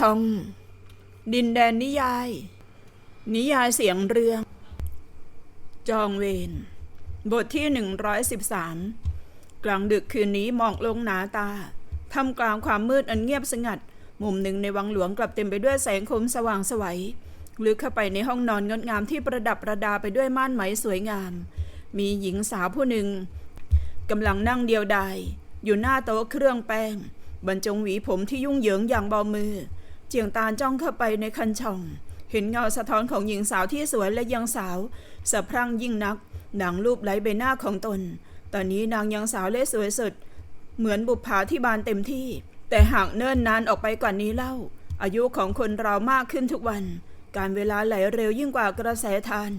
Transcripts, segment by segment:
ช่อง ดินแดนนิยาย นิยายเสียงเรื่อง จองเวรบทที่ 113 กลางดึกคืนนี้หมอกลงหนาตาทำกลางความมืดอันเงียบสงัด มุมหนึ่งในวังหลวงกลับเต็มไปด้วยแสงคมสว่างสวัยลึกเข้าไปในห้องนอนงดงามที่ประดับประดาไปด้วยม่านไหมสวยงาม มีหญิงสาวผู้หนึ่งกำลังนั่งเดียวดายอยู่หน้าโต๊ะเครื่องแป้ง บรรจงหวีผมที่ยุ่งเหยิงอย่างเบามือ เจียงตาจ้องเข้าไปในคันช่อง เห็นเงาสะท้อนของหญิงสาวที่สวยและยังสาวสะพรั่งยิ่งนักหนังรูปไหลใบหน้าของตน ตอนนี้นางยังสาวและสวยสุดเหมือนบุปผาที่บานเต็มที่ แต่หากเนิ่นนานออกไปกว่านี้เล่า อายุของคนเรามากขึ้นทุกวัน การเวลาไหลเร็วยิ่งกว่ากระแสทาน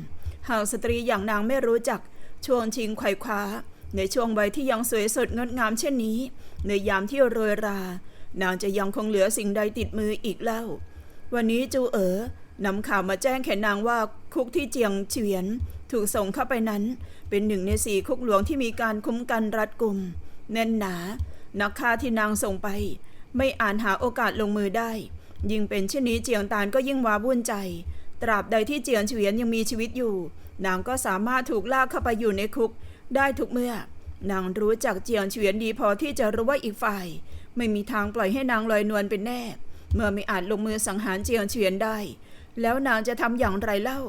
หากสตรีอย่างนางไม่รู้จักช่วงชิงไขว่คว้า ในช่วงวัยที่ยังสวยสดงดงามเช่นนี้ ในยามที่โรยรา นางจะยังคงเหลือสิ่งใดติดมืออีกเล่า วันนี้จูเอ๋อนำข่าวมาแจ้งแก่นางว่าคุกที่เจียงเฉียน ถูกส่งเข้าไปนั้น เป็นหนึ่งในสี่คุกหลวงที่มีการคุ้มกันรัดกุม แน่นหนา นักฆ่าที่นางส่งไป ไม่อ่านหาโอกาสลงมือได้ ยิ่งเป็นเช่นนี้เจียงตานก็ยิ่งว้าวุ่นใจ ตราบใดที่เจียงเฉียนยังมีชีวิตอยู่ นางก็สามารถถูกลากเข้าไปอยู่ในคุกได้ทุกเมื่อ นางรู้จักเจียงเฉียนดีพอที่จะรู้ว่าอีกฝ่าย ไม่มีทางปล่อยให้นางลอยนวลเป็นแน่ เมื่อไม่อาจลงมือสังหารเจียงเฉียนได้ แล้วนางจะทำอย่างไรเล่า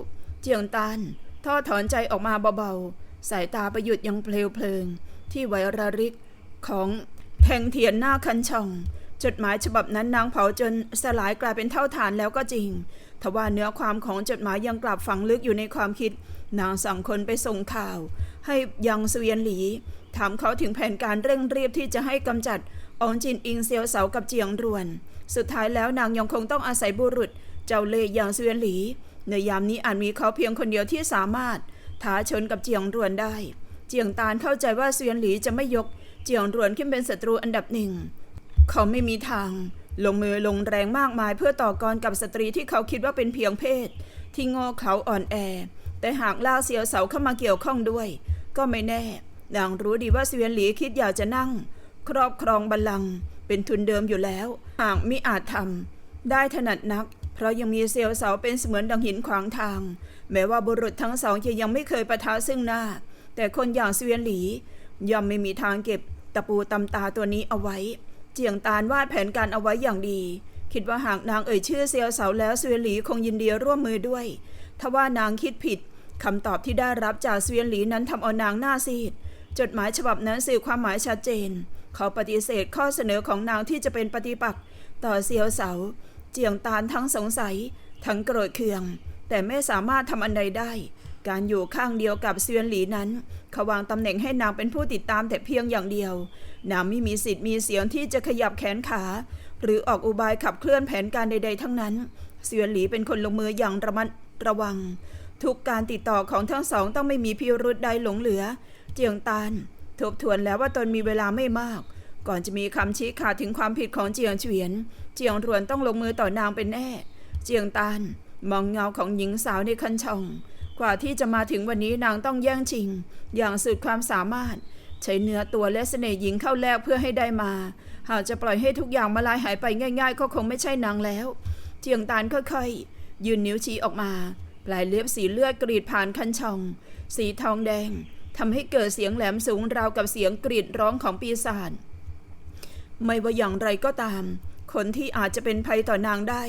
เจียงตานทอดถอนใจออกมาเบาๆ สายตาประยุดยังเพลวเพลิง ที่ไวระริกของแทงเทียนหน้าคันช่อง จดหมายฉบับนั้นนางเผาจนสลายกลายเป็นเท่าฐานแล้วก็จริง ทว่าเนื้อความของจดหมายยังกลับฝังลึกอยู่ในความคิด นางสั่งคนไปส่งข่าว ให้ยังเสวียนหลี ถามเขาถึงแผนการเร่งรีบที่จะให้กำจัด อองจินอิงเซียวเสากับเจียงรวน สุดท้ายแล้วนางยังคงต้องอาศัยบุรุษ เจ้าเล่ห์อย่างเสวียนหลี ในยามนี้อาจมีเขาเพียงคนเดียวที่สามารถท้าชนกับเจียงรวนได้ เจียงตานเข้าใจว่าเสวียนหลีจะไม่ยก เจียงรวนขึ้นเป็นศัตรูอันดับหนึ่ง เขาไม่มีทาง ลงมือลงแรงมากมายเพื่อต่อกรกับสตรีที่เขาคิดว่าเป็นเพียงเพศ ที่โง่เขาอ่อนแอ แต่หากล่าเสียวเสาเข้ามาเกี่ยวข้องด้วย ก็ไม่แน่นางรู้ดีว่าเสวียนหลีคิดอยากจะนั่ง ครอบครองบัลลังก์เป็นทุนเดิมอยู่แล้ว หากมิอาจทำได้ถนัดนัก เพราะยังมีเซียวเสาเป็นเสมือนดังหินขวางทาง แม้ว่าบุรุษทั้งสองจะยังไม่เคยประทะซึ่งหน้า แต่คนอย่างเสวียนหลีย่อมไม่มีทางเก็บตะปูตำตาตัวนี้เอาไว้ เจียงตานวาดแผนการเอาไว้อย่างดี คิดว่าหากนางเอ่ยชื่อเซียวเสาแล้วเสวียนหลีคงยินดีร่วมมือด้วยทว่านางคิดผิดคำตอบที่ได้รับจากเสวียนหลีนั้นทำเอานางหน้าซีด จดหมายฉบับนั้นสื่อความหมายชัดเจน เขาปฏิเสธข้อเสนอของนางที่จะเป็นปฏิปักษ์ต่อเซียวเสา เจียงตานทั้งสงสัย ทั้งโกรธเคือง แต่ไม่สามารถทำอันใดได้ การอยู่ข้างเดียวกับเซียนหลีนั้นเขาวางตำแหน่งให้นางเป็นผู้ติดตามแต่เพียงอย่างเดียว นางไม่มีสิทธิ์มีเสียงที่จะขยับแขนขา หรือออกอุบายขับเคลื่อนแผนการใด ๆ ทั้งนั้นเซียนหลีเป็นคนลงมืออย่างระมัดระวัง ทุกการติดต่อของทั้งสองต้องไม่มีพิรุธใดหลงเหลือ เจียงตาน ทบทวนแล้วว่าตนมีเวลาไม่มาก ก่อนจะมีคำชี้ขาดถึงความผิดของเจียงเฉียน เจียงรวนต้องลงมือต่อนางเป็นแน่ เจียงตานมองเงาของหญิงสาวในคันช่อง กว่าที่จะมาถึงวันนี้นางต้องแย่งชิง อย่างสุดความสามารถ ใช้เนื้อตัวและเสน่ห์หญิงเข้าแลกเพื่อให้ได้มา หากจะปล่อยให้ทุกอย่างมาลายหายไปง่าย ๆ ก็คงไม่ใช่นางแล้ว เจียงตานค่อยๆยืนนิ้วชี้ออกมา ปลายเล็บสีเลือดกรีดผ่านคันช่อง สีทองแดง ทำให้เกิดเสียงแหลมสูงราวกับเสียงกรีดร้องของปีศาจไม่ว่าอย่างไรก็ตาม คนที่อาจจะเป็นภัยต่อนางได้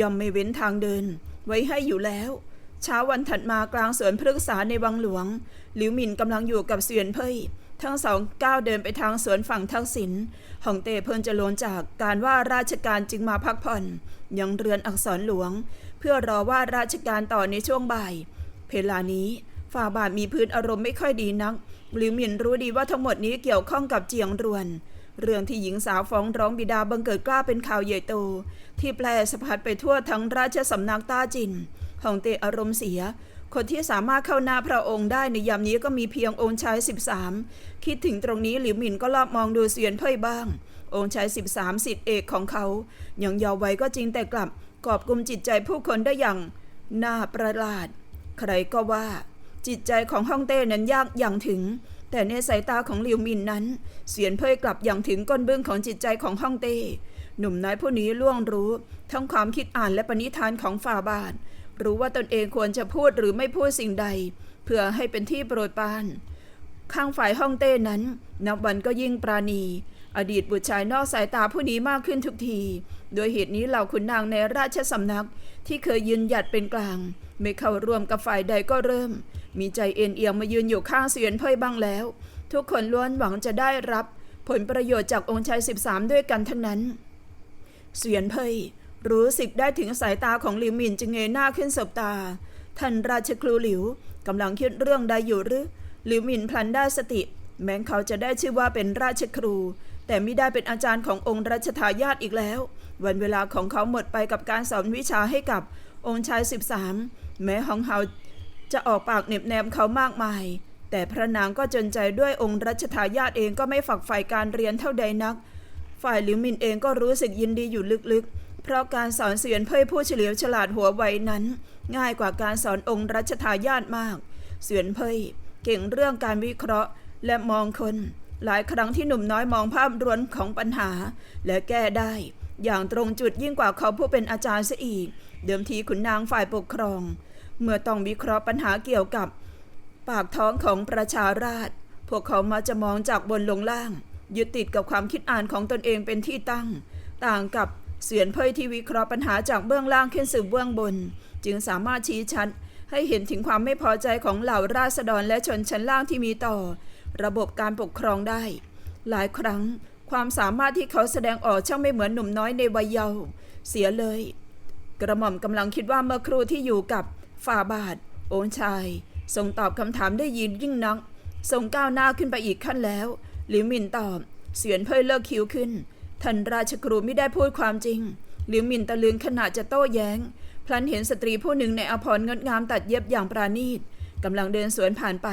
ย่อมไม่เว้นทางเดิน ไว้ให้อยู่แล้วเช้าวันถัดมากลางสวนพฤกษาในวังหลวง หลิวหมินกำลังอยู่กับเสวียนเพ่ยทั้งสองก้าวเดินไปทางสวนฝั่งทักษิณฮ่องเต้เพิ่นจะลนจากการว่าราชการจึงมาพักผ่อน ยังเรือนอักษรหลวง เพื่อรอว่าราชการต่อในช่วงบ่าย เพลานี้ ฝ่าบาทมีพื้นอารมณ์ไม่ค่อยดีนัก หลิวหมินรู้ดีว่าทั้งหมดนี้เกี่ยวข้องกับเจียงรวน เรื่องที่หญิงสาวฟ้องร้องบิดาบังเกิดกล้าเป็นข่าวใหญ่โต ที่แพร่สะพัดไปทั่วทั้งราชสำนักต้าจินฮ่องเตอารมณ์เสีย คนที่สามารถเข้าหน้าพระองค์ได้ในยามนี้ก็มีเพียงองค์ชาย 13 คิดถึงตรงนี้หลิวหมินก็ลอบมองดูเสียนเพ่ยบ้าง องค์ชาย 13 สิทธิเอกของเขายังเยาว์วัยก็จริงแต่กลับกอบกุมจิตใจผู้คนได้อย่างน่าประหลาด ใครก็ว่า จิตใจของฮ่องเต้นั้นยากอย่างถึง แต่ในสายตาของหลิวมินนั้น เสียนเพ่ยกลับอย่างถึงก้นบึ้งของจิตใจของฮ่องเต้ หนุ่มน้อยผู้นี้ล่วงรู้ ทั้งความคิดอ่านและปณิธานของฝ่าบาท รู้ว่าตนเองควรจะพูดหรือไม่พูดสิ่งใด เพื่อให้เป็นที่โปรดปราน ข้างฝ่ายฮ่องเต้นั้น นับวันก็ยิ่งปราณี อดีตบุตรชายนอกสายตาผู้นี้มากขึ้นทุกที โดยเหตุนี้เหล่าขุนนางในราชสำนักที่เคยยืนหยัดเป็นกลาง ไม่เข้าร่วมกับฝ่ายใดก็เริ่ม มีใจเอ็นเอียงมายืนอยู่ข้างเสียนเพ่ยบ้างแล้ว ทุกคนล้วนหวังจะได้รับ ผลประโยชน์จากองค์ชาย13 ด้วยกันทั้งนั้น เสียนเพ่ยรู้สึกได้ถึงสายตาของหลิวหมินจึงเงยหน้าขึ้นสบตา ท่านราชครูหลิวกำลังคิดเรื่องใดอยู่หรือหลิวหมินพลันได้สติ แม้เขาจะได้ชื่อว่าเป็นราชครู แต่ไม่ได้เป็นอาจารย์ขององค์รัชทายาทอีกแล้ว วันเวลาของเขาหมดไปกับการสอนวิชาให้กับองค์ชาย 13 แม้หองเฮา จะออกปากเหน็บแนมเขามากมาย แต่พระนางก็จนใจด้วยองค์รัชทายาทเองก็ไม่ฝักใฝ่การเรียนเท่าใดนัก ฝ่ายหลิวมินเองก็รู้สึกยินดีอยู่ลึกๆ เพราะการสอนเสียนเพ่ยผู้เฉลียวฉลาดหัวไวนั้น ง่ายกว่าการสอนองค์รัชทายาทมาก เสียนเพ่ยเก่งเรื่องการวิเคราะห์และมองคน หลายครั้งที่หนุ่มน้อยมองภาพรวมของปัญหา และแก้ได้ อย่างตรงจุดยิ่งกว่าเขาผู้เป็นอาจารย์ซะอีก เดิมทีขุนนางฝ่ายปกครอง เมื่อต้องวิเคราะห์ปัญหาเกี่ยวกับ ปากท้องของประชาราษฎรพวกเขามาจะมองจากบนลงล่าง ยึดติดกับความคิดอ่านของตนเองเป็นที่ตั้ง ต่างกับเสียนเพยที่วิเคราะห์ปัญหาจากเบื้องล่างขึ้นสู่เบื้องบน จึงสามารถชี้ชัดให้เห็นถึงความไม่พอใจของเหล่าราษฎรและชนชั้นล่างที่มีต่อ ระบบการปกครองได้ หลายครั้งความสามารถที่เขาแสดงออกช่างไม่เหมือนหนุ่มน้อยในวัยเยาว์เสียเลย กระหม่อมกำลังคิดว่าเมื่อครูที่อยู่กับ ฝ่าบาท โอนชายทรงตอบคำถามได้ยินยิ่งนักทรงก้าวหน้าขึ้นไปอีกขั้นแล้ว หลิวมินตอบ เสียนเพ่ยเลิกคิ้วขึ้น ท่านราชครูไม่ได้พูดความจริง หลิวมินตะลึงขณะจะโต้แย้ง พลันเห็นสตรีผู้หนึ่งในอภรรงดงามตัดเย็บอย่างปราณีตกำลังเดินสวนผ่านไป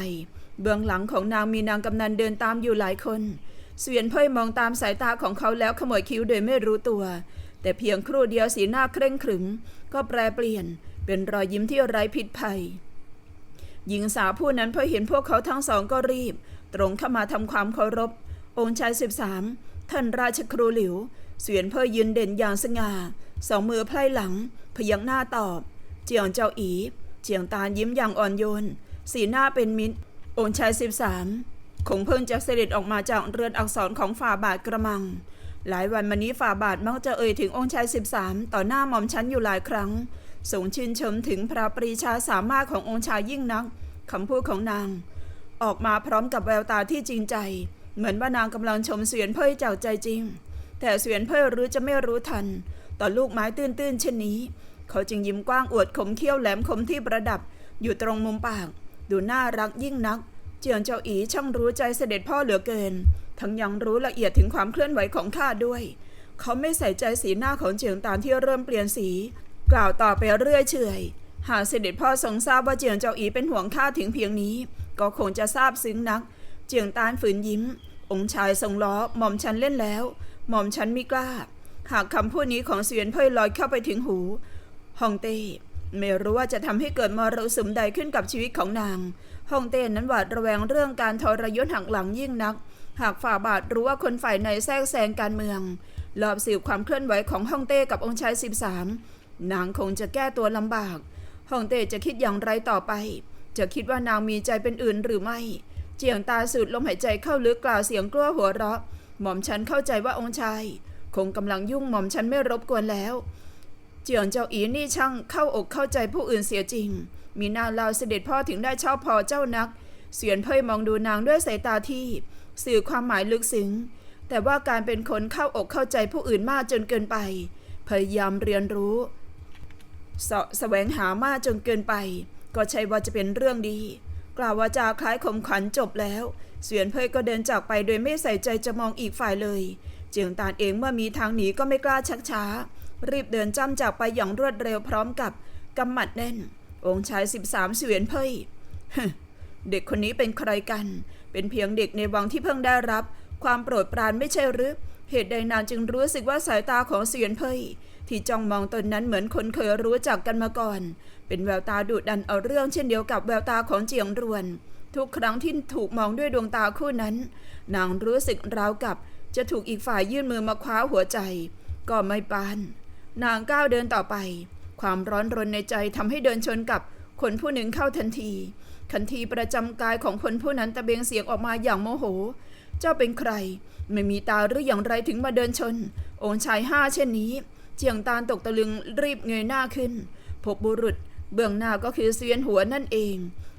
เบื้องหลังของนางมีนางกำนันเดินตามอยู่หลายคน เสวียนเพ่ยมองตามสายตาของเขาแล้วขมวดคิ้วโดยไม่รู้ตัว แต่เพียงครู่เดียวสีหน้าเคร่งขรึม ก็แปรเปลี่ยน เป็นรอยยิ้มที่ไร้พิษภัย หญิงสาวผู้นั้นพอเห็นพวกเขาทั้งสองก็รีบ ตรงเข้ามาทำความเคารพ องค์ชายสิบสามท่านราชครูหลิว เสวียนเพ่ยยืนเด่นอย่างสง่า สองมือไพล่หลัง พยักหน้าตอบ เจียงเจ้าอี เจียงตาลยิ้มอย่างอ่อนโยน สีหน้าเป็นมิตร องค์ชายสิบสามคงเพิ่งจะเสด็จออกมาจากเรือนอักษรของฝ่าบาทกระมังหลายวันมานี้ฝ่าบาทมักจะเอ่ยถึงองค์ชายสิบสามต่อหน้าหม่อมชั้นอยู่หลายครั้ง ทรงชื่นชมถึงพระปรีชาสามารถขององค์ชายยิ่งนักคำพูดของนาง ออกมาพร้อมกับแววตาที่จริงใจ เหมือนว่านางกำลังชมเสวียนเพ่ยจากใจจริง แต่เสวียนเพ่ยรู้จะไม่รู้ทัน ต่อลูกไม้ตื้นๆเช่นนี้ เขาจึงยิ้มกว้างอวดขมเขี้ยวแหลมคมที่ประดับ อยู่ตรงมุมปาก ดูน่ารักยิ่งนัก เจียงเจ้าอีช่างรู้ใจเสด็จพ่อเหลือเกิน ทั้งยังรู้ละเอียดถึงความเคลื่อนไหวของข้าด้วย เขาไม่ใส่ใจสีหน้าของเจียงตานที่เริ่มเปลี่ยนสี กล่าวต่อไปเรื่อยเฉยหากเสด็จพ่อทรงทราบว่าเจียงเจ้าอีเป็นห่วงข้าถึงเพียงนี้ ก็คงจะทราบซึ้งนัก เจียงตานฝืนยิ้ม องค์ชายทรงล้อหม่อมฉันเล่นแล้ว หม่อมฉันไม่กล้า หากคำพูดนี้ของเสวียนเพ่ยลอยเข้าไปถึงหูฮองเต้ไม่รู้ว่าจะทำให้เกิดมรสุมใดขึ้นกับชีวิตของนางฮองเต้นั้นหวาดระแวงเรื่องการทรยศหักหลังยิ่งนัก หากฝ่าบาทรู้ว่าคนฝ่ายในแทรกแซงการเมืองรอบสืบความเคลื่อนไหวของฮ่องเต้กับองค์ชาย 13 นางคงจะแก้ตัวลำบากฮ่องเต้จะคิดอย่างไรต่อไป จะคิดว่านางมีใจเป็นอื่นหรือไม่ เจียงตาสูดลมหายใจเข้าลึกกล่าวเสียงกลัวหัวเราะ หม่อมฉันเข้าใจว่าองค์ชาย คงกำลังยุ่งหม่อมฉันไม่รบกวนแล้ว เจียงเจ้าอีนี่ช่างเข้าอกเข้าใจผู้อื่นเสียจริง มีนาลาวเสด็จพ่อถึงได้ชอบพอเจ้านัก เสียนเพ่ยมองดูนางด้วยสายตาที่ สื่อความหมายลึกซึ้งแต่ว่าการเป็นคนเข้าอกเข้าใจผู้อื่นมากจนเกินไป พยายามเรียนรู้ สาะแสวงหามากจนเกินไป ก็ใช่ว่าจะเป็นเรื่องดี กล่าวว่าจาคล้ายข่มขันจบแล้ว เสวียนเพ่ยก็เดินจากไปโดยไม่ใส่ใจจะมองอีกฝ่ายเลย เจียงตานเองเมื่อมีทางหนีก็ไม่กล้าชักช้า รีบเดินจ้ำจากไปอย่างรวดเร็วพร้อมกับกำหมัดแน่น องค์ชายสิบสามเสวียนเพ่ยเด็กคนนี้เป็นใครกัน เป็นเพียงเด็กในวังที่เพิ่งได้รับ ความโปรดปรานไม่ใช่หรือ เหตุใดนางจึงรู้สึกว่าสายตาของเสียนเพ่ยที่จ้องมองตนนั้นเหมือนคนเคยรู้จักกันมาก่อน เป็นแววตาดุดันเอาเรื่องเช่นเดียวกับแววตาของเจียงรวน ทุกครั้งที่ถูกมองด้วยดวงตาคู่นั้น นางรู้สึกราวกับ จะถูกอีกฝ่ายยื่นมือมาคว้าหัวใจ ก็ไม่ปาน นางก้าวเดินต่อไป ความร้อนรนในใจทำให้เดินชนกับคนผู้หนึ่งเข้าทันทีคันทีประจำกายของคนผู้นั้นตะเบงเสียงออกมาอย่างโมโห เจ้าเป็นใคร ไม่มีตาหรืออย่างไรถึงมาเดินชน องค์ชายห้าเช่นนี้ เจียงตาลตกตะลึงรีบเงยหน้าขึ้น พบบุรุษ เบื้องหน้าก็คือเซียนหัวนั่นเอง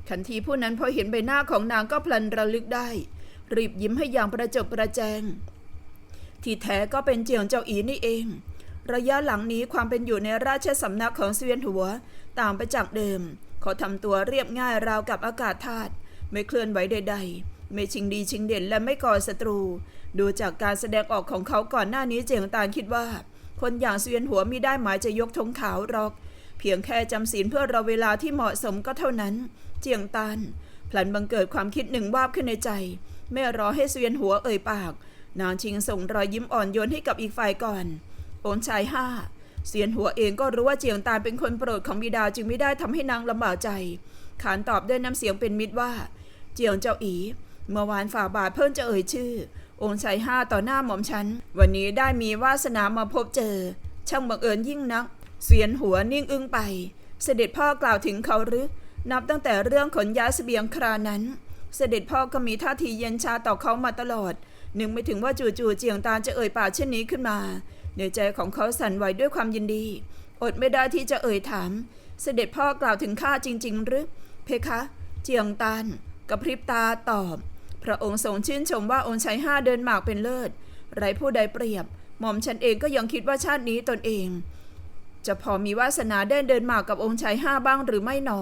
ขันทีผู้นั้นพอเห็นใบหน้าของนางก็พลันระลึกได้ รีบยิ้มให้อย่างประจบประแจง ที่แท้ก็เป็นเจียงเจ้าอีนี่เอง ระยะหลังนี้ความเป็นอยู่ในราชสำนักของเซียนหัวต่างไปจากเดิม เขาทำตัวเรียบง่ายราวกับอากาศธาตุไม่เคลื่อนไหวใด ๆ ไม่ชิงดีชิงเด่นและไม่ก่อศัตรู ดูจากการแสดงออกของเขาก่อนหน้านี้เจียงตานคิดว่า คนอย่างเซียนหัวมีได้หมายจะยกธงขาวหรอก เพียงแค่จำศีลเพื่อรอเวลาที่เหมาะสมก็เท่านั้น เจียงตานพลันบังเกิดความคิดหนึ่งวาบขึ้นในใจ ไม่รอให้เซียนหัวเอ่ยปาก นางชิงส่งรอยยิ้มอ่อนโยนให้กับอีกฝ่ายก่อนโอนชายห้าเสียนหัวเองก็รู้ว่าเจียงตานเป็นคนโปรดของบิดาจึงไม่ได้ทำให้นางลำบากใจ ขานตอบด้วยน้ำเสียงเป็นมิตรว่า เจียงเจ้าอี เมื่อวานฝ่าบาทเพิ่งจะเอ่ยชื่อ องค์ชายห้าต่อหน้าหม่อมฉัน วันนี้ได้มีวาสนามาพบเจอ ช่างบังเอิญยิ่งนัก เสียนหัวนิ่งอึ้งไป เสด็จพ่อกล่าวถึงเขาหรือ นับตั้งแต่เรื่องขนย้ายเสบียงครานั้น เสด็จพ่อก็มีท่าทีเย็นชาต่อเขามาตลอด นึกไม่ถึงว่าจู่ๆเจียงตาจะเอ่ยปากเช่นนี้ขึ้นมาในใจของเขาสั่นไหวด้วยความยินดี อดไม่ได้ที่จะเอ่ยถาม เสด็จพ่อกล่าวถึงข้าจริง ๆ หรือ เพคะ เจียงตานกระพริบตาตอบ พระองค์ทรงชื่นชมว่าองค์ชายห้าเดินหมากเป็นเลิศ ไรผู้ใดเปรียบ หม่อมฉันเองก็ยังคิดว่าชาตินี้ตนเอง จะพอมีวาสนาได้เดินหมากกับองค์ชายห้าบ้างหรือไม่หนอ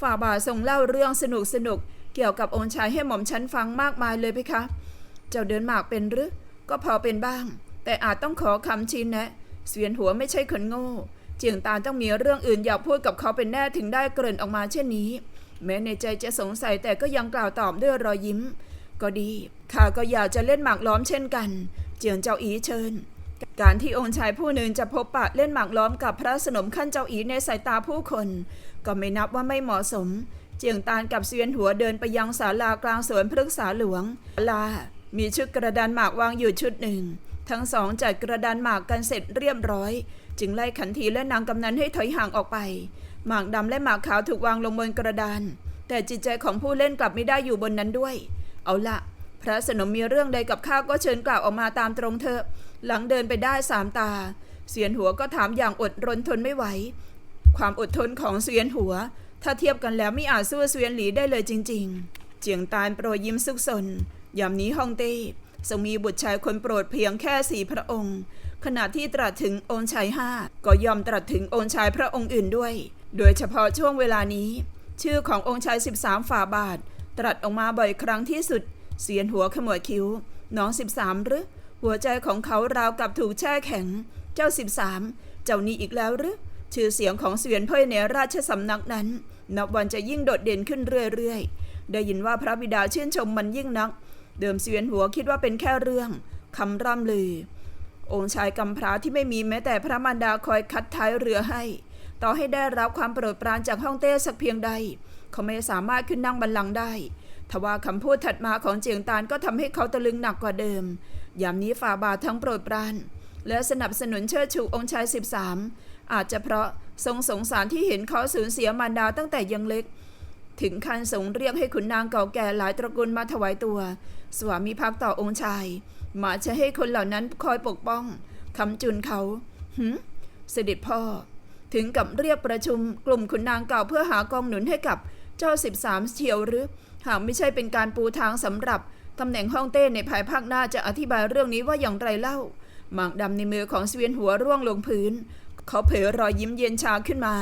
ฝ่าบาททรงเล่าเรื่องสนุกสนุกเกี่ยวกับองค์ชายให้หม่อมฉันฟังมากมายเลยเพคะ เจ้าเดินหมากเป็นหรือ ก็พอเป็นบ้าง แต่อาจต้องขอคำชี้แนะ เสวียนหัวไม่ใช่คนโง่เจียงตานต้องมีเรื่องอื่นอยากพูดกับเขาเป็นแน่ถึงได้เกริ่นออกมาเช่นนี้ แม้ในใจจะสงสัยแต่ก็ยังกล่าวตอบด้วยรอยยิ้ม ก็ดี ข้าก็อยากจะเล่นหมากล้อมเช่นกัน เจียงเจ้าอีเชิญ การที่องค์ชายผู้หนึ่งจะพบปะเล่นหมากล้อมกับพระสนมขั้นเจ้าอีในสายตาผู้คน ก็ไม่นับว่าไม่เหมาะสม เจียงตานกับเสวียนหัวเดินไปยังศาลากลางสวนพฤกษาหลวงลา มีชุดกระดานหมากวางอยู่ชุดหนึ่ง ทั้งสองจัดกระดานหมากกันเสร็จเรียบร้อย จึงไล่ขันทีและนางกำนันให้ถอยห่างออกไป หมากดำและหมากขาวถูกวางลงบนกระดาน แต่จิตใจของผู้เล่นกลับไม่ได้อยู่บนนั้นด้วย เอาละพระสนมมีเรื่องใดกับข้าก็เชิญกล่าวออกมาตามตรงเถอะ หลังเดินไปได้สามตา เสียนหัวก็ถามอย่างอดรนทนไม่ไหว ความอดทนของเสียนหัว ถ้าเทียบกันแล้วไม่อาจสู้เสียนหลีได้เลยจริง ๆ เจียงตานโปรยยิ้มซุกซนยามนี้ฮองเต้ทรงมีบุตรชายคนโปรดเพียงแค่สี่พระองค์ ขณะที่ตรัสถึงองค์ชายห้าก็ยอมตรัสถึงองค์ชายพระองค์อื่นด้วย โดยเฉพาะช่วงเวลานี้ ชื่อขององค์ชาย 13 ฝ่าบาท ตรัสออกมาบ่อยครั้งที่สุด เสียนหัวขมวดคิ้ว น้อง 13 หรือ หัวใจของเขาราวกับถูกแช่แข็ง เจ้า 13 เจ้านี้อีกแล้วหรือ ชื่อเสียงของเสวียนเพ่ยในราชสำนักนั้น นับวันจะยิ่งโดดเด่นขึ้นเรื่อยๆ ได้ยินว่าพระบิดาชื่นชมมันยิ่งนัก เดิมเสวียนหัวคิดว่าเป็นแค่เรื่องคำร่ำลือ องค์ชายกำพร้าที่ไม่มีแม้แต่พระมารดาคอยคัดท้ายเรือให้ ต่อให้ได้รับความโปรดปรานจากฮ่องเต้สักเพียงใด เขาไม่สามารถขึ้นนั่งบัลลังก์ได้ ทว่าคำพูดถัดมาของเจียงตานก็ทำให้เขาตะลึงหนักกว่าเดิม ยามนี้ฝ่าบาททั้งโปรดปราน และสนับสนุนเชิดชูองค์ชาย 13 อาจจะเพราะทรงสงสารที่เห็นเขาสูญเสียมารดาตั้งแต่ยังเล็ก ถึงขั้นทรงเรียกให้ขุนนางเก่าแก่หลายตระกูลมาถวายตัว สวามิภักดิ์ต่อองค์ชายหมาจะให้คนเหล่านั้นคอยปกป้องคำจุนเขาหืมเสด็จพ่อ ถึงกับเรียกประชุมกลุ่มขุนนางเก่าเพื่อหากองหนุนให้กับเจ้า 13 เชียวหรือ หากไม่ใช่เป็นการปูทางสำหรับตำแหน่งฮ่องเต้ในภายภาคหน้าจะอธิบายเรื่องนี้ว่าอย่างไรเล่า หมากดำในมือของเสวียนหัวร่วงลงพื้น เขาเผยรอยยิ้มเย็นชาขึ้นมา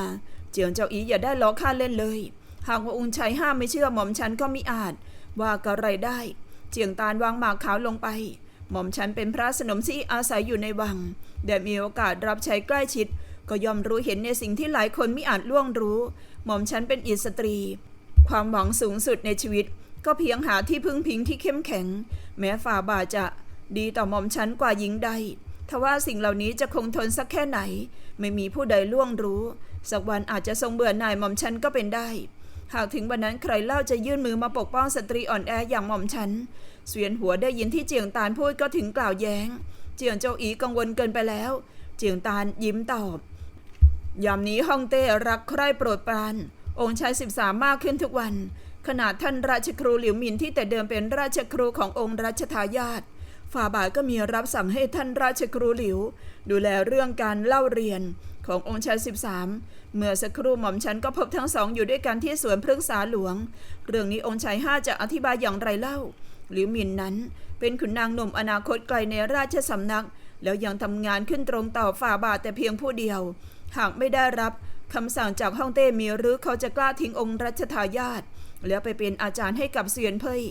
เจียงเจ้าอีอย่าได้ล้อข้าเล่นเลย หากว่าองค์ชายห้ามไม่เชื่อหม่อมฉันก็มิอาจ ว่ากระไรได้ เจียงตานวางหมากขาวลงไป หม่อมฉันเป็นพระสนมที่อาศัยอยู่ในวัง แต่มีโอกาสรับใช้ใกล้ชิด ก็ย่อมรู้เห็นในสิ่งที่หลายคนไมิอาจล่วงรู้ หม่อมฉันเป็นอิสตรี ความหวังสูงสุดในชีวิต ก็เพียงหาที่พึ่งพิงที่เข้มแข็ง แม้ฝ่าบาทจะดีต่อหม่อมฉันกว่าหญิงใดทว่าสิ่งเหล่านี้จะคงทนสักแค่ไหน ไม่มีผู้ใดล่วงรู้ สักวันอาจจะทรงเบื่อหน่ายหม่อมฉันก็เป็นได้ หากถึงวันนั้นใครเล่าจะยื่นมือมาปกป้องสตรีอ่อนแออย่างหม่อมฉันเสวียนหัวได้ยินที่เจียงตานพูดก็ถึงกล่าวแย้ง เจียงเจ้าอีกังวลเกินไปแล้ว เจียงตานยิ้มตอบ ยามนี้ฮ่องเต้รักใคร่โปรดปราน องค์ชายสิบสามมากขึ้นทุกวัน ขนาดท่านราชครูหลิวหมินที่แต่เดิมเป็นราชครูขององค์รัชทายาทฝ่าบาทก็มีรับสั่งให้ท่านราชครูหลิว ดูแลเรื่องการเล่าเรียนขององค์ชายสิบสามเมื่อสักครู่หม่อมฉันก็พบทั้งสองอยู่ด้วยกันที่สวนพฤกษาหลวง เรื่องนี้องค์ชายห้าจะอธิบายอย่างไรเล่า หลิวหมินนั้น เป็นขุนนางหนุ่มอนาคตไกลในราชสำนัก แล้วยังทำงานขึ้นตรงต่อฝ่าบาทแต่เพียงผู้เดียว หากไม่ได้รับคำสั่งจากฮ่องเต้มีหรือเขาจะกล้าทิ้งองค์รัชทายาทแล้วไปเป็นอาจารย์ให้กับเซียนเพ่ย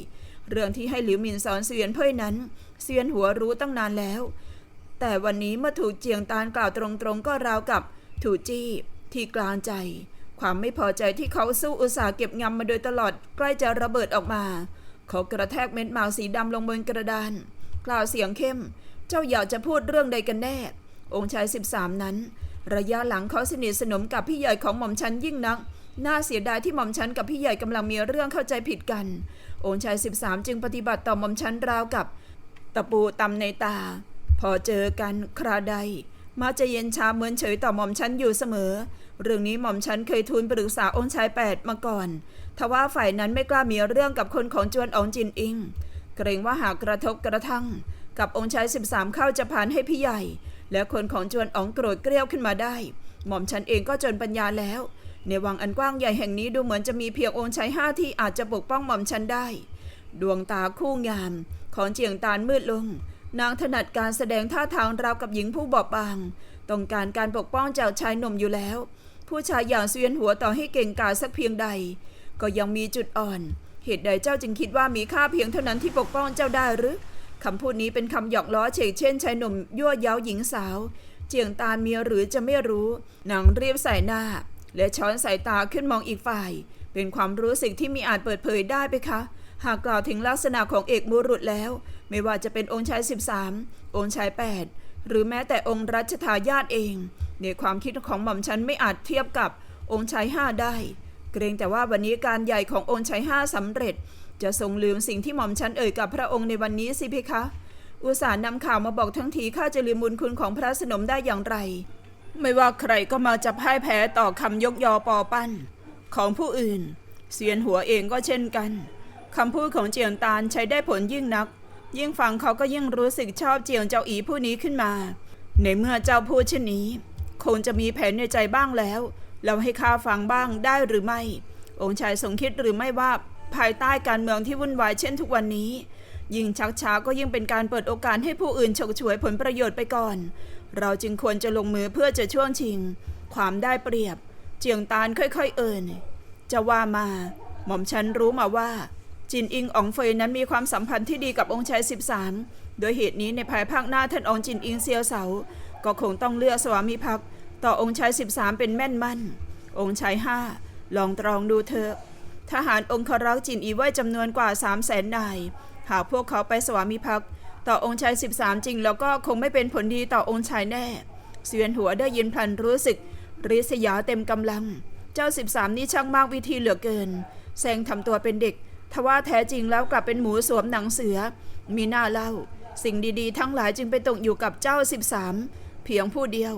เรื่องที่ให้หลิวหมินสอนเซียนเพ่ยนั้นเซียนหัวรู้ตั้งนานแล้ว แต่วันนี้เมื่อถูกเจียงตานกล่าวตรงๆ ก็ราวกับถูกจี้ที่กลางใจ ความไม่พอใจที่เขาสู้อุตสาห์เก็บงำมาโดยตลอดใกล้จะระเบิดออกมา เขากระแทกเม็ดหมากสีดำลงบนกระดาน กล่าวเสียงเข้ม เจ้าอยากจะพูดเรื่องใดกันแน่ องค์ชายสิบสามนั้น ระยะหลังเขาสนิทสนมกับพี่ใหญ่ของหม่อมชันยิ่งนัก น่าเสียดายที่หม่อมชันกับพี่ใหญ่กำลังมีเรื่องเข้าใจผิดกัน องค์ชายสิบสามจึงปฏิบัติต่อหม่อมชันราวกับ ตะปูตำในตา พอเจอกันคราใดมาจะเย็นชาเหมือนเฉยต่อหม่อมชันอยู่เสมอ เรื่องนี้หม่อมชันเคยทูลปรึกษาองค์ชายแปดมาก่อน ทว่าฝ่ายนั้นไม่กล้ามีเรื่องกับคนของจวนองจินอิง เกรงว่าหากกระทบกระทั่ง กับองค์ชายสิบสามเข้าจะผ่านให้พี่ใหญ่ และคนของจวนอ๋องโกรธเกรี้ยวขึ้นมาได้ หม่อมฉันเองก็จนปัญญาแล้ว ในวังอันกว้างใหญ่แห่งนี้ดูเหมือนจะมีเพียงองค์ชายห้าที่อาจจะปกป้องหม่อมฉันได้ ดวงตาคู่งาม ของเจียงตานมืดลง นางถนัดการแสดงท่าทางราวกับหญิงผู้บอบบาง ต้องการการปกป้องจากชายหนุ่มอยู่แล้ว ผู้ชายอย่างเสียนหัวต่อให้เก่งกาจสักเพียงใด ก็ยังมีจุดอ่อน เหตุใดเจ้าจึงคิดว่ามีค่าเพียงเท่านั้นที่ปกป้องเจ้าได้หรือ คำพูดนี้เป็นคำหยอกล้อเฉกเช่นชายหนุ่มยั่วเย้าหญิงสาว เจียงตานเมียหรือจะไม่รู้นางเรียบใส่หน้า และช้อนสายตาขึ้นมองอีกฝ่าย เป็นความรู้สึกที่มีอาจเปิดเผยได้ไปคะ หากกล่าวถึงลักษณะของเอกบุรุษแล้ว ไม่ว่าจะเป็นองค์ชาย 13 องค์ชาย 8 หรือแม้แต่องค์รัชทายาทเอง ในความคิดของหม่อมฉันไม่อาจเทียบกับองค์ชายห้าได้ เกรงแต่ว่าวันนี้การใหญ่ขององค์ชายห้าสำเร็จ จะทรงลืมสิ่งที่หม่อมฉันเอ่ยกับพระองค์ในวันนี้สิเพคะ อุตส่าห์นำข่าวมาบอกทั้งทีข้าจะลืมบุญคุณของพระสนมได้อย่างไร ไม่ว่าใครก็มาจะพ่ายแพ้ต่อคำยกยอปอปั้น ของผู้อื่น เสียนหัวเองก็เช่นกันคำพูดของเจียงตานใช้ได้ผลยิ่งนัก ยิ่งฟังเขาก็ยิ่งรู้สึกชอบเจียงเจ้าอีผู้นี้ขึ้นมา ในเมื่อเจ้าพูดเช่นนี้ คงจะมีแผนในใจบ้างแล้ว เราให้ข้าฟังบ้างได้หรือไม่ องค์ชายทรงคิดหรือไม่ว่า ภายใต้การเมืองที่วุ่นวายเช่นทุกวันนี้ ยิ่งชักช้าก็ยิ่งเป็นการเปิดโอกาสให้ผู้อื่นฉกฉวยผลประโยชน์ไปก่อน เราจึงควรจะลงมือเพื่อจะช่วงชิง ความได้เปรียบ เจียงตานค่อยๆ เอ่ยจะว่ามา หม่อมฉันรู้มาว่า จินอิงอองเฟยนั้นมีความสัมพันธ์ที่ดีกับองค์ชาย13 โดยเหตุนี้ในภายภาคหน้าท่านองค์จินอิงเซียวเสา ก็คงต้องเลือกสวามิภักดิ์ต่อองค์ชาย13 เป็นแม่นมั่น องค์ชายห้าลองตรองดูเถอะ ทหารองครักษ์จินอีไว้จำนวนกว่า 3 0 0แสนนาย หากพวกเขาไปสวามิภักดิ์ต่อองค์ชาย 13 จริง แล้วก็คงไม่เป็นผลดีต่อองค์ชายแน่ เสวียนหัวได้ยินพลันรู้สึกริษยาเต็มกำลัง เจ้า 13 นี่ช่างมากวิธีเหลือเกินแซงทำตัวเป็นเด็ก ทว่าแท้จริงแล้วกลับเป็นหมูสวมหนังเสือ มีหน้าเล่า สิ่งดีๆ ทั้งหลายจึงไปตกอยู่กับเจ้า 13 เพียงผู้เดียว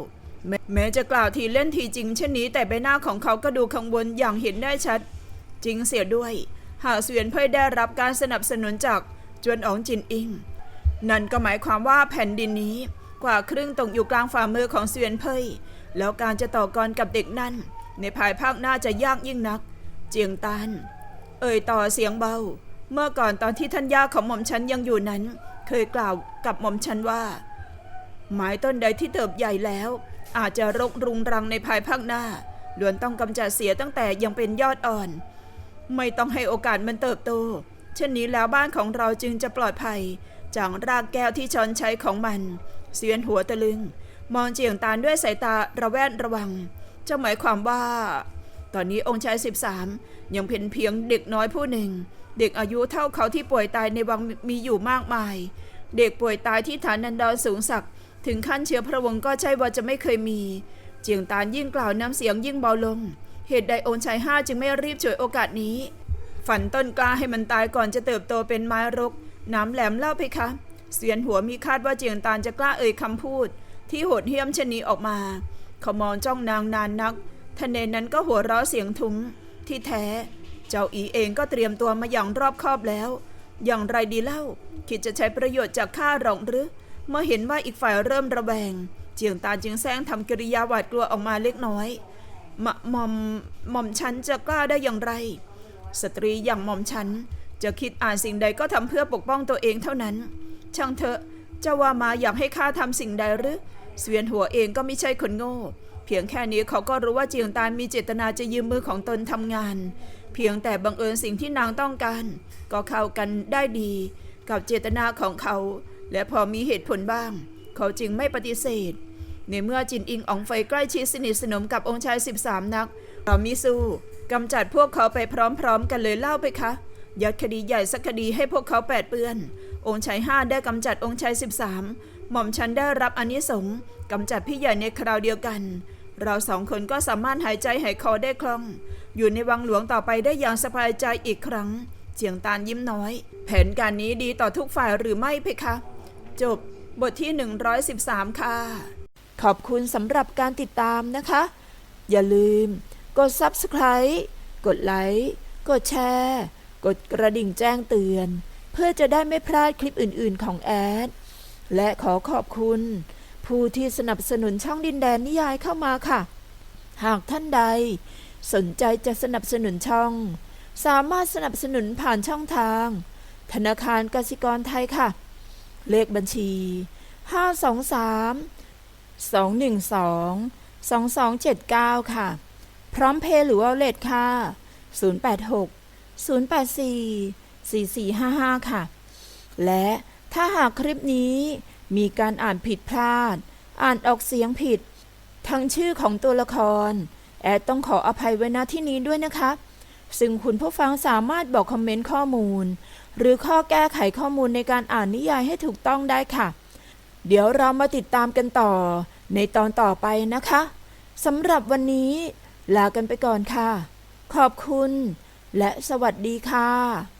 แม้แม้จะกล่าวทีเล่นทีจริงเช่นนี้แต่ใบหน้าของเขาก็ดูกังวลอย่างเห็นได้ชัด จริงเสียด้วย หากเสวียนเพ่ยได้รับการสนับสนุนจากจวนอองจินอิง นั่นก็หมายความว่าแผ่นดินนี้กว่าครึ่งตกอยู่กลางฝ่ามือของเสวียนเพ่ยแล้วการจะต่อกรกับเด็กนั่น ในภายภาคหน้าจะยากยิ่งนัก เจียงตานเอ่ยต่อเสียงเบา เมื่อก่อนตอนที่ท่านย่าของหม่อมฉันยังอยู่นั้น เคยกล่าวกับหม่อมฉันว่า ไม้ต้นใดที่เติบใหญ่แล้ว อาจจะรกรุงรังในภายภาคหน้าล้วนต้องกำจัดเสียตั้งแต่ยังเป็นยอดอ่อน ไม่ต้องให้โอกาสมันเติบโต เช่นนี้แล้วบ้านของเราจึงจะปลอดภัย จากรากแก้วที่ช้อนใช้ของมัน เสียนหัวตะลึง มองเจียงตานด้วยสายตาระแวดระวังจ้าหมายความว่า ตอนนี้องค์ชาย 13 ยังเป็นเพียงเด็กน้อยผู้หนึ่ง เด็กอายุเท่าเขาที่ป่วยตายในวังมีอยู่มากมาย เด็กป่วยตายที่ฐานนันดรสูงศักดิ์ถึงขั้นเชื้อพระวงศ์ก็ใช่ว่าจะไม่เคยมี เจียงตานยิ่งกล่าวน้ำเสียงยิ่งเบาลง เหตุใดโองค์ชายห้าจึงไม่รีบฉวยโอกาสนี้ ฝันต้นกล้าให้มันตายก่อนจะเติบโตเป็นไม้รก น้ำแหลมเล่าเพคะเสียนหัวมีคาดว่าเจียงตานจะกล้าเอ่ยคำพูด ที่โหดเหี้ยมเช่นนี้ออกมาเขามองจ้องนางนานนักทันใดนั้นก็หัวเราะเสียงทุ้มที่แท้ เจ้าอีเองก็เตรียมตัวมาอย่างรอบคอบแล้ว อย่างไรดีเล่า คิดจะใช้ประโยชน์จากข้าหรอกหรือ เมื่อเห็นว่าอีกฝ่ายเริ่มระแวง เจียงตานจึงแซงทำกิริยาหวาดกลัวออกมาเล็กน้อย มะหม่อมหม่อมฉันจะกล้าได้อย่างไร สตรีอย่างหม่อมฉันจะคิดอ่านสิ่งใดก็ทำเพื่อปกป้องตัวเองเท่านั้น ช่างเถอะเจะว่ามาอยากให้ข้าทำสิ่งใดหรือเสวียนหัวเองก็ไม่ใช่คนโง่ เพียงแค่นี้เขาก็รู้ว่าเจียงตานมีเจตนาจะยืมมือของตนทำงาน เพียงแต่บังเอิญสิ่งที่นางต้องการ ก็เข้ากันได้ดี กับเจตนาของเขา และพอมีเหตุผลบ้าง เขาจึงไม่ปฏิเสธ ในเมื่อจินอิงอองไฟใกล้ชิดสนิทสนมกับองค์ชาย 13 นักเรามิสู้กำจัดพวกเขาไปพร้อมๆ กันเลยเล่าไปคะยัดคดีใหญ่สักคดีให้พวกเขาแปดเปื้อน องค์ชายห้าได้กำจัดองค์ชาย 13 หม่อมฉันได้รับอานิสงส์กำจัดพี่ใหญ่ในคราวเดียวกัน เราสองคนก็สามารถหายใจหายคอได้คล่อง อยู่ในวังหลวงต่อไปได้อย่างสบายใจอีกครั้ง เจียงตานยิ้มน้อย แผนการนี้ดีต่อทุกฝ่ายหรือไม่เพคะ จบบทที่ 113 ค่ะ ขอบคุณสำหรับการติดตามนะคะ อย่าลืม กด Subscribe กดไลค์กดแชร์ กดกระดิ่งแจ้งเตือน เพื่อจะได้ไม่พลาดคลิปอื่น ๆ ของแอด และขอขอบคุณ ผู้ที่สนับสนุนช่องดินแดนนิยายเข้ามาค่ะ หากท่านใด สนใจจะสนับสนุนช่อง สามารถสนับสนุนผ่านช่องทาง ธนาคารกสิกรไทยค่ะ เลขบัญชี 523 212 2279 ค่ะ พร้อมเพย์หรือว่าเลทค่ะ 086 084 4455 ค่ะ และถ้าหากคลิปนี้มีการอ่านผิดพลาด อ่านออกเสียงผิด ทั้งชื่อของตัวละคร แอดต้องขออภัยไว้ณที่นี้ด้วยนะคะ ซึ่งคุณผู้ฟังสามารถบอกคอมเมนต์ข้อมูล หรือข้อแก้ไขข้อมูลในการอ่านนิยายให้ถูกต้องได้ค่ะ เดี๋ยวเรามาติดตามกันต่อ ในตอนต่อไปนะคะสำหรับวันนี้ ลากันไปก่อนค่ะ ขอบคุณ และสวัสดีค่ะ